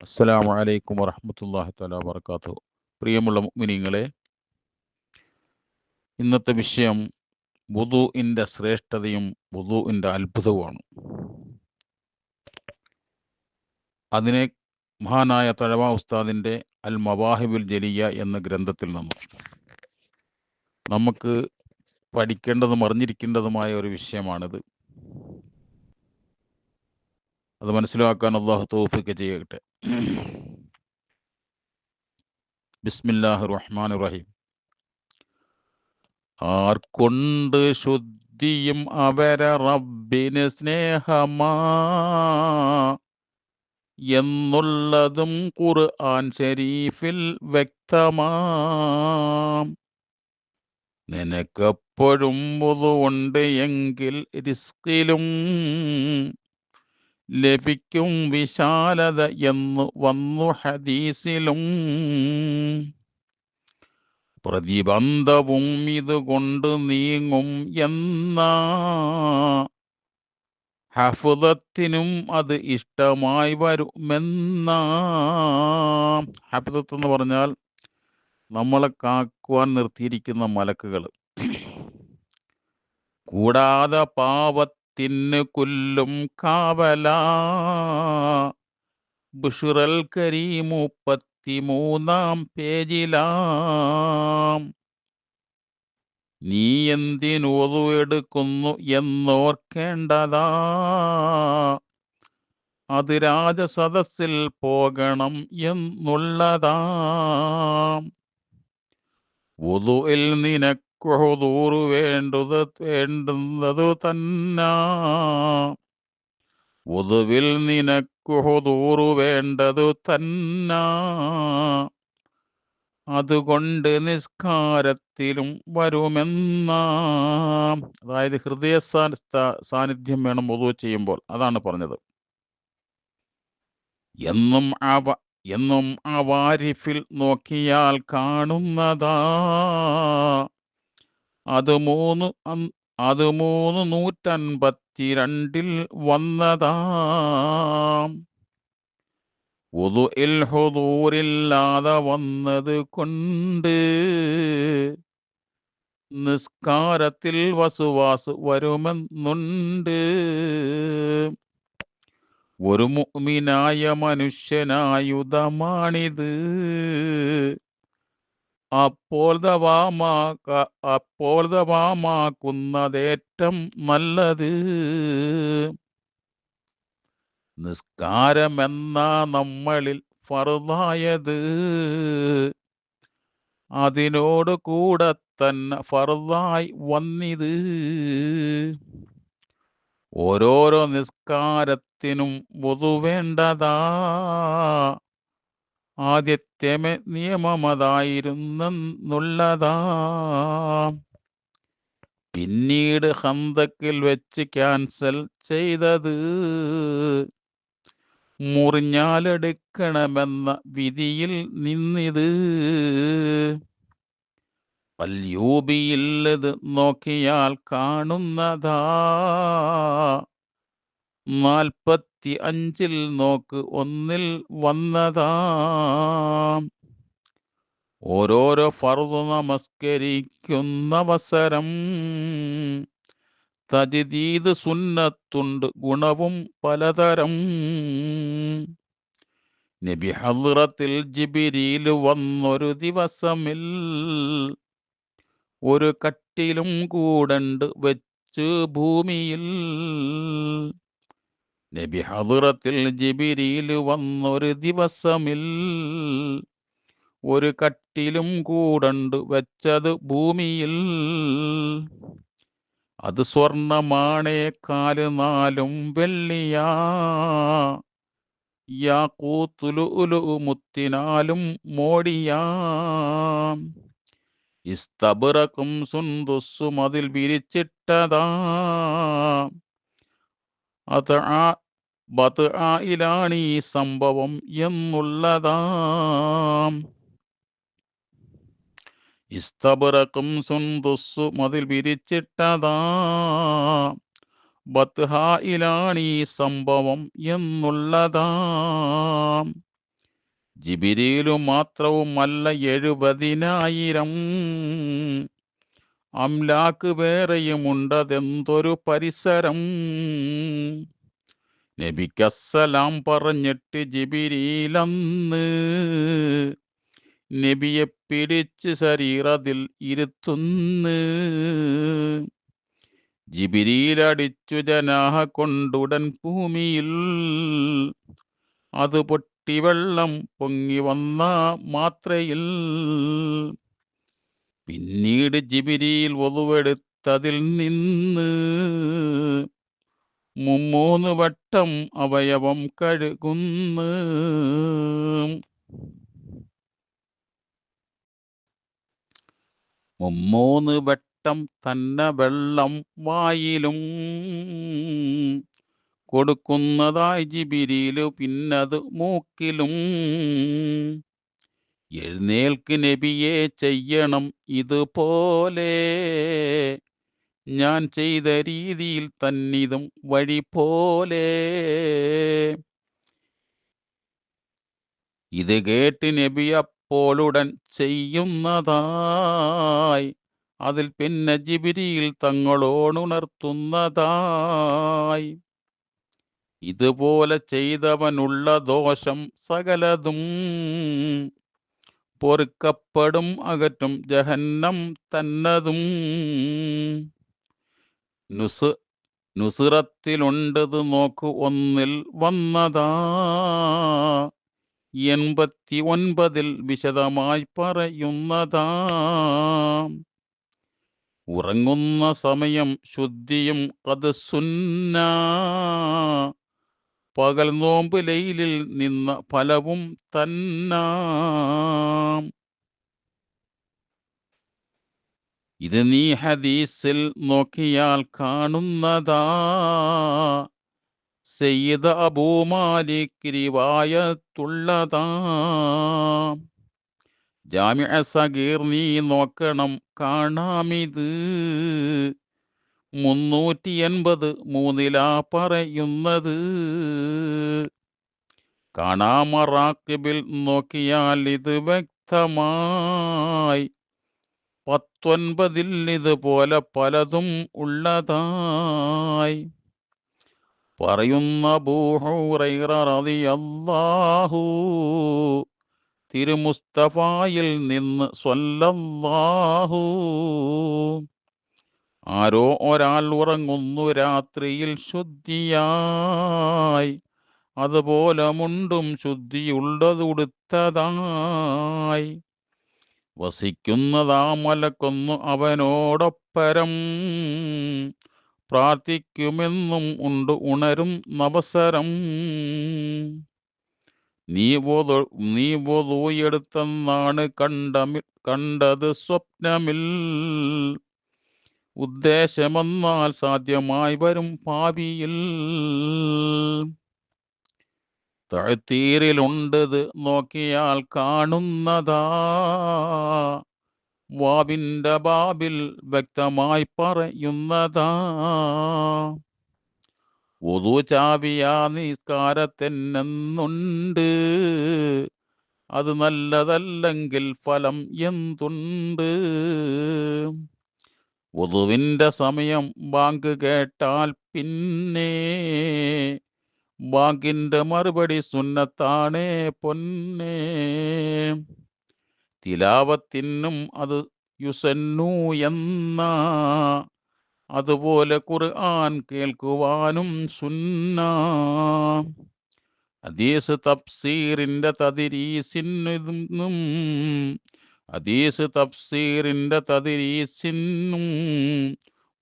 അസ്സലാമു അലൈക്കും വറഹ്മത്തുള്ളാഹി തല വർക്കാത്തു പ്രിയമുള്ള മുഅ്മിനീങ്ങളെ ഇന്നത്തെ വിഷയം വുദൂഇന്റെ ശ്രേഷ്ഠതയും വുദൂഇന്റെ അത്ഭുതവുമാണ്. അതിനെ മഹാനായ തഴവ ഉസ്താദിന്റെ അൽ മവാഹിബുൽ ജലിയ എന്ന ഗ്രന്ഥത്തിൽ നിന്നും നമുക്ക് പഠിക്കേണ്ടതും അറിഞ്ഞിരിക്കേണ്ടതുമായ ഒരു വിഷയമാണിത്. അത് മനസ്സിലാക്കാൻ അള്ളാഹു തോഫിക്ക് ചെയ്യട്ടെ. ബിസ്മില്ലാഹി റഹ്മാൻ റഹീം ആർക്കൊണ്ട് ശുദ്ധിയും അവരെ റബ്ബിന് സ്നേഹമാ എന്നുള്ളതും ഖുർആൻ ഷരീഫിൽ വ്യക്തമാം. നിനക്കെപ്പോഴും ഉണ്ട് എങ്കിൽ റിസ്കിലും ലഭിക്കും വിശാലത എന്ന് വന്നു ഹദീസിലും. പ്രതിബന്ധവും ഇതുകൊണ്ട് നീങ്ങും എന്ന. ഹഫുദത്തിനും അത് ഇഷ്ടമായി വരുമെന്ന. ഹഫുദത്ത് എന്ന് പറഞ്ഞാൽ നമ്മളെ കാക്കുവാൻ നിർത്തിയിരിക്കുന്ന മലക്കുകൾ. കൂടാതെ പാവത്തിന് കൊല്ലും കാവല. ബുഷുറൽ കരി മുപ്പത്തിമൂന്നാം പേജിലാം. നീ എന്തിനോതു എടുക്കുന്നു എന്നോർക്കേണ്ടതാ. അത് രാജസദസ്സിൽ പോകണം എന്നുള്ളതാ. ഒതുവിൽ നിനക്ക് ഹുദൂറ് വേണ്ടത് വേണ്ടുന്നതു തന്നാ. വുതുവിൽ നിനക്ക് ഹുദൂറ് വേണ്ടതു തന്നാ. അതുകൊണ്ട് നിസ്കാരത്തിലും വരുമെന്ന. അതായത് ഹൃദയ സാന്നിധ്യം വേണം ഒതു ചെയ്യുമ്പോൾ. അതാണ് പറഞ്ഞത്. എന്നും അവ എന്നും ആ വാരിഫിൽ നോക്കിയാൽ കാണുന്നതാ. അത് മൂന്ന് അത് മൂന്ന് നൂറ്റൻപത്തിരണ്ടിൽ വന്നതാ. ഉതുഇൽ ഹുദൂറില്ലാതെ വന്നത് കൊണ്ട് നിസ്കാരത്തിൽ വസുവാസ് വരുമെന്നുണ്ട്. ഒരു മുഅ്മിനായ മനുഷ്യനായുധമാണിത്. അപ്പോൾ ദവാമാക്ക അപ്പോൾ ദവാമാക്കുന്നതേറ്റം നല്ലത്. നിസ്കാരമെന്ന നമ്മളിൽ ഫറുതായത്. അതിനോട് കൂടെ തന്നെ ഫറുതായി വന്നിത്. ഓരോരോ നിസ്കാരത്തിനും പൊതുവേണ്ടതാ ആദ്യത്തെ നിയമമതായിരുന്നെന്നുള്ളതാ പിന്നീട് ഹന്തക്കിൽ വെച്ച് ക്യാൻസൽ ചെയ്തത്. മുറിഞ്ഞാലെടുക്കണമെന്ന വിധിയിൽ നിന്നിത്. പല്യൂബിയില്ലത് നോക്കിയാൽ കാണുന്നതാ. നാൽപ്പത്തി അഞ്ചിൽ നോക്ക് ഒന്നിൽ വന്നതാ. ഓരോരോ ഫർദ് നമസ്കരിക്കുന്ന അവസരം തജിദീദ് സുന്നത്തുണ്ട് ഗുണവും പലതരം. നബി ഹദ്റത്തിൽ ജിബിരിയിൽ വന്നൊരു ദിവസമിൽ ഒരു കട്ടിലും കൂടണ്ട് വെച്ച് ഭൂമിയിൽ. നബി ഹദുറത്തിൽ ജിബിരിയിൽ വന്നൊരു ദിവസമിൽ ഒരു കട്ടിലും കൂടണ്ട് വെച്ചത് ഭൂമിയിൽ. അത് സ്വർണമാണേ കാൽ നാലും വെള്ളിയാ. യാക്കൂത്തുലു മുത്തിനാലും മോടിയാ. ഇസ്തബറക്കും സുന്ദുസ്സും അതിൽ വിരിച്ചിട്ടതാ. ബത് ആയിലാണ് ഈ സംഭവം എന്നുള്ളതാം. ഇസ്തബറക്കും സുന്ദുസ്സു മതിൽ വിരിച്ചിട്ടതാ. ബത്ഹായിലാണ് ഈ സംഭവം എന്നുള്ളതാം. ജിബിരിയിലു മാത്രവുമല്ല എഴുപതിനായിരം അംലാക്ക് വേറെയും ഉണ്ടതെന്തൊരു പരിസരം? നബിക്കസ്സലാം പറഞ്ഞിട്ട് ജിബിരിയിലന്ന് നബിയെ പിടിച്ച് ശരീരത്തിൽ ഇരുത്തുന്ന് ജിബിരിയിലടിച്ചു ജനാഹ കൊണ്ടുടൻ ഭൂമിയിൽ. അത് പൊട്ടിവെള്ളം പൊങ്ങി വന്ന മാത്രയിൽ. പിന്നീട് ജിബിരിയിൽ ഒതുവെടുത്തതിൽ നിന്ന് മുമ്മൂന്ന് വട്ടം അവയവം കഴുകുന്നു. മുമ്മൂന്ന് വട്ടം തന്നെ വെള്ളം വായിലും കൊടുക്കുന്നതായി ജിബിരിയിലു പിന്നത് മൂക്കിലും. എഴുന്നേൽക്ക് നബിയെ ചെയ്യണം ഇതുപോലെ. ഞാൻ ചെയ്ത രീതിയിൽ തന്നിതും വഴി പോലെ. ഇത് കേട്ട് നബി അപ്പോളുടൻ ചെയ്യുന്നതായി അതിൽ പിന്നെ ജിബിരിയിൽ തങ്ങളോണുണർത്തുന്നതായി ഇതുപോലെ ചെയ്തവനുള്ള ദോഷം സകലതും പൊറുക്കപ്പെടും അകറ്റും ജഹന്നം തന്നതും. നുസ് നുസുറത്തിലുണ്ടത് നോക്ക് ഒന്നിൽ വന്നതാ. എൺപത്തി ഒൻപതിൽ വിശദമായി പറയുന്നതാ. ഉറങ്ങുന്ന സമയം ശുദ്ധിയും അത് സുന്ന. പകൽ നോമ്പ് ലൈലിൽ നിന്ന ഫലവും തന്നാം. ഇത് നീ ഹദീസിൽ നോക്കിയാൽ കാണുന്നതാ. അബൂമാലിക് റിവായത്തുള്ളതാ. ജാമിഅ സഗീർ നീ നോക്കണം കാണാമിത്. മുന്നൂറ്റി എൺപത് മൂന്നിലാ പറയുന്നത്. കാണാമറാക്കിബിൽ നോക്കിയാൽ ഇത് വ്യക്തമായി പത്തൊൻപതിൽ ഇതുപോലെ പലതും ഉള്ളതായി പറയുന്ന ബൂഹുറൈറിയല്ലാഹു തിരുമുസ്തഫായിൽ നിന്ന് സ്വല്ലല്ലാഹു ആരോ ഒരാൾ ഉറങ്ങുന്നു രാത്രിയിൽ ശുദ്ധിയായി. അതുപോലെ മുണ്ടും ശുദ്ധിയുള്ളതുടുത്തതായി വസിക്കുന്നതാ മലക്കൊന്നു അവനോടൊപ്പരം. പ്രാർത്ഥിക്കുമെന്നും ഉണ്ട് ഉണരും നവസരം. നീ വോതു നീ വോതുയെടുത്തെന്നാണ് കണ്ടമി കണ്ടത് സ്വപ്നമിൽ. ഉദ്ദേശമെന്നാൽ സാധ്യമായി വരും ഭാവിയിൽ. തഴത്തീരിലുണ്ടത് നോക്കിയാൽ കാണുന്നതാ. വാവിന്റെ ബാബിൽ വ്യക്തമായി പറയുന്നതാ. ഒതു ചാവിയാ നിസ്കാരത്തെന്നുണ്ട് അത് നല്ലതല്ലെങ്കിൽ ഫലം എന്തുണ്ട്? ഉതുവിന്റെ സമയം ബാങ്ക് കേട്ടാൽ പിന്നെ ബാങ്കിന്റെ മറുപടി സുന്നത്താണേ പൊന്നേ. തിലാവത്തിനും അത് യുസന്നു എന്ന അതുപോലെ ഖുർആൻ കേൾക്കുവാനും സുന്ന. ഹദീസ് തഫ്സീറിന്റെ തതിരീസിനും ഹദീസ് തഫ്സീറിന്റെ തതിരീസിനും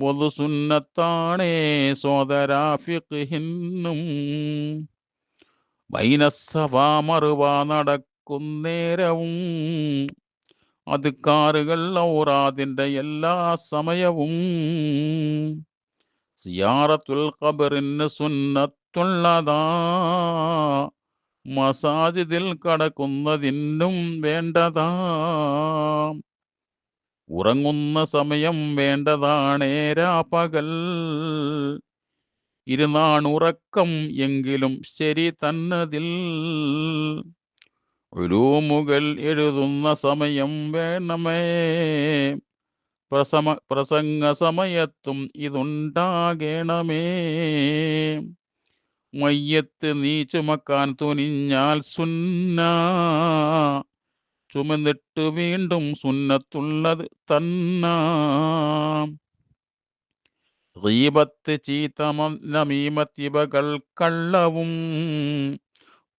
പൊതു സുന്നത്താണേ സോദരാ ഫിഖ്ഹിന്നും ബൈനസഭാ മറുവാ നടക്കുന്നേരവും അത് കാറുകൾ ഔറാദിന്റെ എല്ലാ സമയവും. സിയാറത്തുൽ ഖബറിന് സുന്നത്തുള്ളതാ. മസാജിദിൽ കടക്കുന്നതിനും വേണ്ടതാ. ഉറങ്ങുന്ന സമയം വേണ്ടതാണേരാ പകൽ ഇരുന്നാണുറക്കം എങ്കിലും ശരി തന്നതിൽ. ഉലൂമുകൾ എഴുതുന്ന സമയം വേണമേ. പ്രസമ പ്രസംഗ സമയത്തും ഇതുണ്ടാകണമേ. മയ്യത്ത് നീ ചുമക്കാൻ തുനിഞ്ഞാൽ സുന്ന. ചുമന്നിട്ട് വീണ്ടും സുന്നത്തുള്ളത് തന്ന. റീബത്ത് ചീത്ത നമീമത്തിവകൾ കള്ളവും.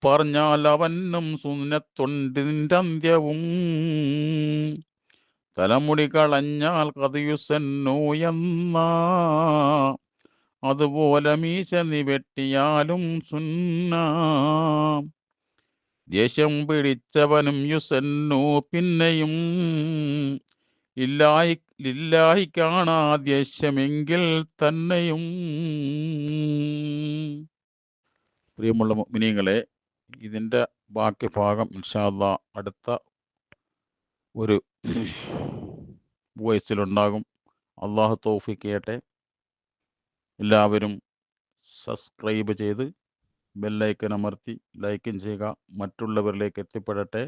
പറഞ്ഞാൽ അവനും സുന്നത്തുണ്ടിന്റെ അന്ത്യവും. തലമുടി കളഞ്ഞാൽ കഥയുസന്നു എന്ന അതുപോലെ മീശ നിവെട്ടിയാലും സുന്ന. ദേഷ്യം പിടിച്ചവനും യുസന്നു പിന്നെയും. ഇല്ലായി ലില്ലാഹി കാണാ ദേഷ്യമെങ്കിൽ തന്നെയും. പ്രിയമുള്ള മിനിങ്ങളെ ഇതിന്റെ ബാക്കി ഭാഗം ഇൻഷാല്ല അടുത്ത ഒരു വോയിസിലുണ്ടാകും. അള്ളാഹു തോഫിക്ക് എല്ലാവരും സബ്സ്ക്രൈബ് ചെയ്ത് ബെല്ലൈക്കൻ അമർത്തി ലൈക്കും ചെയ്യുക. മറ്റുള്ളവരിലേക്ക് എത്തിപ്പെടട്ടെ.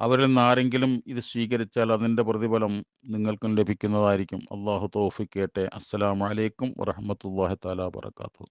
അവരിൽ നിന്ന് ആരെങ്കിലും ഇത് സ്വീകരിച്ചാൽ അതിന്റെ പ്രതിഫലം നിങ്ങൾക്കും ലഭിക്കുന്നതായിരിക്കും. അള്ളാഹു തോഫിക്കേട്ടെ അസ്സലാമലൈക്കും വറഹമത്തല്ലാഹി താല വാബർക്കാത്തു